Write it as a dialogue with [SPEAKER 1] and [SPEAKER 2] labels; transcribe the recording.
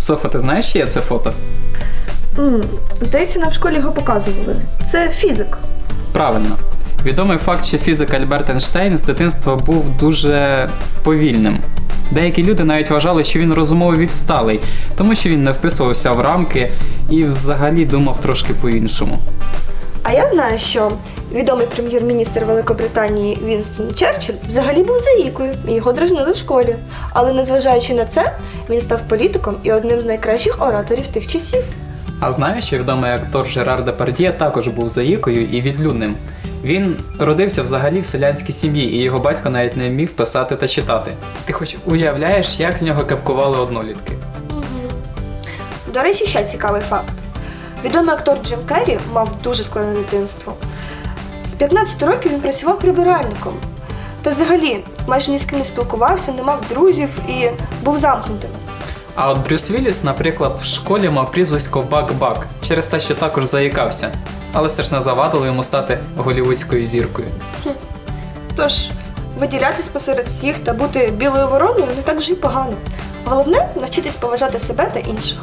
[SPEAKER 1] Софа, ти знаєш, є це фото?
[SPEAKER 2] М, Здається, нам в школі його показували. Це фізик.
[SPEAKER 1] Правильно. Відомий факт, що фізик Альберт Ейнштейн з дитинства був дуже повільним. Деякі люди навіть вважали, що він розумово відсталий, тому що він не вписувався в рамки і взагалі думав трошки по-іншому.
[SPEAKER 2] А я знаю, що відомий прем'єр-міністр Великобританії Вінстон Черчилль взагалі був заїкою, і його дражнили в школі. Але незважаючи на це, він став політиком і одним з найкращих ораторів тих часів.
[SPEAKER 1] А знаєш, що відомий актор Жерар Депардьє також був заїкою і відлюдним. Він родився взагалі в селянській сім'ї, і його батько навіть не вмів писати та читати. Ти хоч уявляєш, як з нього кепкували однолітки?
[SPEAKER 2] До речі, ще цікавий факт. Відомий актор Джим Керрі мав дуже складне дитинство. З 15 років він працював прибиральником. Та взагалі майже ні з ким не спілкувався, не мав друзів і був замкнутим.
[SPEAKER 1] А от Брюс Вілліс, наприклад, в школі мав прізвисько Бак-Бак через те, що також заїкався. Але це ж не завадило йому стати голівудською зіркою.
[SPEAKER 2] Тож, виділятись посеред всіх та бути білою вороною не так вже й погано. Головне навчитись поважати себе та інших.